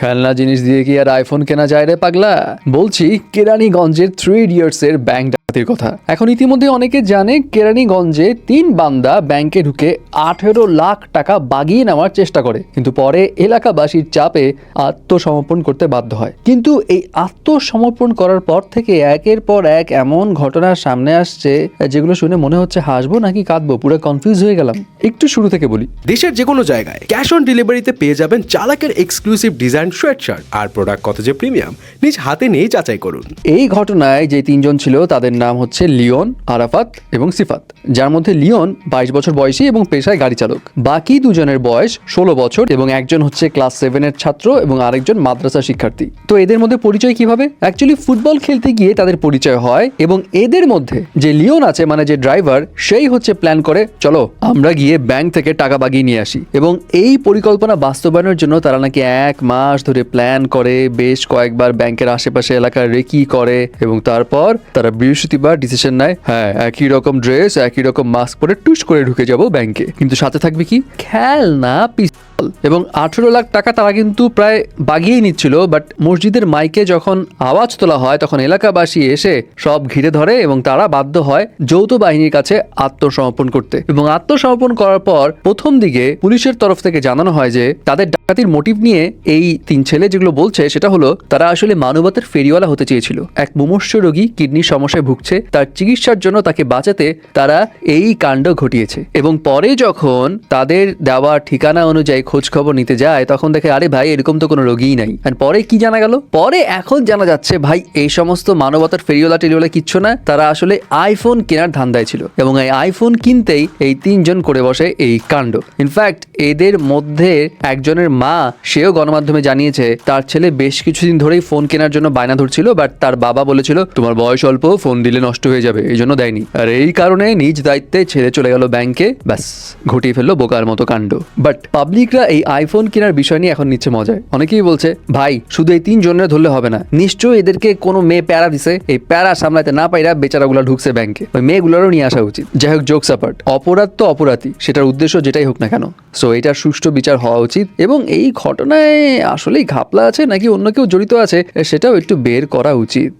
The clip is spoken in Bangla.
খেলনা জিনিস দিয়ে কি আর আইফোন কেনা যায় রে পাগলা? বলছি কেরানীগঞ্জের থ্রি ইডিয়টস এর ব্যাংক ডাকাতির কথা। এখন ইতিমধ্যে অনেকে জানে কেরানীগঞ্জে তিন বান্দা ব্যাংকে ঢুকে আঠেরো লাখ টাকা বাগিয়ে নেওয়ার চেষ্টা করে। কিন্তু পরে এলাকাবাসীর চাপে আত্মসমর্পণ করতে বাধ্য হয়। কিন্তু এই আত্মসমর্পণ করার পর থেকে একের পর এক এমন ঘটনার সামনে আসছে যেগুলো শুনে মনে হচ্ছে হাসবো নাকি কাঁদবো পুরো কনফিউজ হয়ে গেলাম। একটু শুরু থেকে বলি। দেশের যে কোনো জায়গায় ক্যাশ অন ডেলিভারিতে পেয়ে যাবেন চালাকের এক্সক্লুসিভ ডিজাইন সোয়েট শার্ট আর প্রোডাক্ট কত যে প্রিমিয়াম নিজ হাতে নিয়ে যাচাই করুন। এই ঘটনায় যে তিনজন ছিল তাদের নাম হচ্ছে লিওন, আরাফাত এবং সিফাত, যার মধ্যে লিওন বাইশ বছর বয়সী এবং পেশায় গাড়ি চালক। বাকি দুজনের বয়স ষোলো বছর এবং একজন হচ্ছে ক্লাস সেভেনের ছাত্র এবং আরেকজন মাদ্রাসা শিক্ষার্থী। তো এদের মধ্যে পরিচয় কীভাবে? অ্যাকচুয়ালি ফুটবল খেলতে গিয়ে তাদের পরিচয় হয় এবং এদের মধ্যে যে লিওন আছে মানে যে ড্রাইভার, সেই হচ্ছে প্ল্যান করে, চলো, আমরা গিয়ে ব্যাংক থেকে টাকা বাগিয়ে নিয়ে আসি। এবং এই পরিকল্পনা বাস্তবায়নের জন্য তারা নাকি এক মাস ধরে প্ল্যান করে, বেশ কয়েকবার ব্যাংকের আশেপাশে এলাকার রেকি করে এবং তারপর তারা বৃহস্পতিবার ডিসিশন নেয় হ্যাঁ একই রকম ড্রেস একই রকম মাস্ক পরে টুস করে ঢুকে যাব ব্যাংকে কিন্তু সাথে থাকবে কি? খেলনা পিস্তল এবং আঠেরো লাখ টাকা তারা কিন্তু প্রায় বাগিয়েই নিচ্ছিল বাট মসজিদের মাইকে যখন আওয়াজ তোলা হয়, তখন এলাকাবাসী এসে সব ঘিরে ধরে এবং তারা বাধ্য হয় যৌথ বাহিনীর কাছে আত্মসমর্পণ করতে। এবং আত্মসমর্পণ করার পর প্রথম দিকে পুলিশের তরফ থেকে জানানো হয় যে, তাদের ডাকাতির মোটিভ নিয়ে এই তিন ছেলে যেগুলো বলছে, সেটা হলো তারা আসলে মানবতার ফেরিওয়ালা হতে চেয়েছিল। এক মুমূর্ষ রোগী কিডনির সমস্যায় ভুগছে, তার চিকিৎসার জন্য তাকে বাঁচাতে তারা এই কাণ্ড ঘটিয়েছে। এবং পরে যখন তাদের দেওয়া ঠিকানা অনুযায়ী খোঁজ খবর নিতে যায়, তখন দেখে, আরে ভাই, এরকম তো কোনো রোগীই নাই। আর পরে কি জানা গেল? পরে এখন জানা যাচ্ছে, ভাই, এই সমস্ত মানবতার ফেরিওয়ালা টেরিওয়ালা কিচ্ছু না। তারা আসলে আইফোন কেনার ধান্দায় ছিল এবং এই আইফোন কিনতেই এই তিনজন করে বসে এই কাণ্ড। ইনফ্যাক্ট এদের মধ্যে একজনের মা, সেও গণমাধ্যমে জানিয়েছে, তার ছেলে বেশ কিছুদিন ধরেই ফোন কেনার জন্য বায়না ধরছিল বাট তার বাবা বলেছিল, তোমার বয়স অল্প ফোন দিলে নষ্ট হয়ে যাবে, এই জন্য দেয়নি। আর এই কারণে নিজ দায়িত্বে ছেড়ে চলে গেল ব্যাংকে ব্যাস, ঘটিয়ে ফেলল বোকার মতো কাণ্ড। বাট পাবলিকরা এই আইফোন কেনার বিষয় নিয়ে এখন নিচ্ছে মজায় অনেকেই বলছে, ভাই, শুধু এই তিন জনের ধরলে হবে না। নিশ্চয়ই এদেরকে কোনো মেয়ে প্যারা দিছে। এই প্যারা সামলাতে না পাইরা বেচারাগুলো ঢুকছে ব্যাংকে। ওই মেয়েগুলোরও নিয়ে আসা উচিত। যাই হোক জোকস সাপার্ট অপরাধ তো অপরাধী। সেটার উদ্দেশ্য যেটাই হোক না কেন। সো এটার সুষ্ঠু বিচার হওয়া উচিত। এবং এই ঘটনায় আসলেই ঘাপলা আছে নাকি অন্য কেউ জড়িত আছে, সেটাও একটু বের করা উচিত।